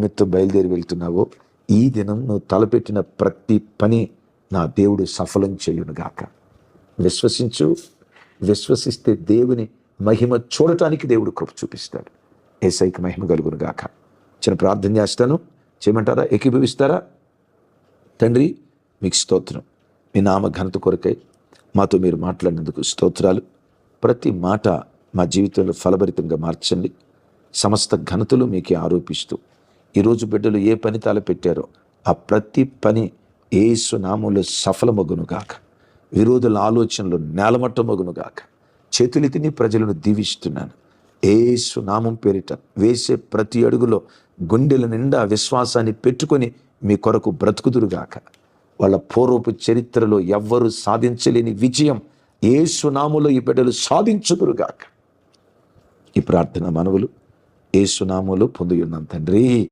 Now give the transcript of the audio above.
నిమిత్తం బయలుదేరి వెళ్తున్నావో ఈ దినం నువ్వు తలపెట్టిన ప్రతి పని నా దేవుడు సఫలం చేయునుగాక. విశ్వసించు విశ్వసిస్తే దేవుని మహిమ చూడటానికి దేవుడు కృప చూపిస్తాడు. ఏసైకి మహిమ కలుగును గాక చిన్న ప్రార్థన చేస్తాను. చేయమంటారా? ఏకీభవిస్తారా? తండ్రి మీకు స్తోత్రం. మీ నామ ఘనత కొరకై మాతో మీరు మాట్లాడినందుకు స్తోత్రాలు. ప్రతి మాట మా జీవితంలో ఫలభరితంగా మార్చండి. సమస్త ఘనతలు మీకే ఆరోపిస్తూ ఈరోజు బిడ్డలు ఏ పని తలపెట్టారో ఆ ప్రతి పని ఏసు నామంలో సఫలమగునుగాక. విరోధుల ఆలోచనలు నేలమట్టమగునుగాక. చేతులెత్తిని ప్రజలను దీవిస్తున్నాను. ఏసు నామం పేరిట వేసే ప్రతి అడుగులో గుండెల నిండా విశ్వాసాన్ని పెట్టుకొని మీ కొరకు బ్రతుకుదురుగాక. వాళ్ళ పూర్వపు చరిత్రలో ఎవ్వరూ సాధించలేని విజయం ఏ సునాములో ఈ బిడ్డలు సాధించుదురుగాక. ఈ ప్రార్థన మనవులు ఏ పొంది ఉన్నాం తండ్రి.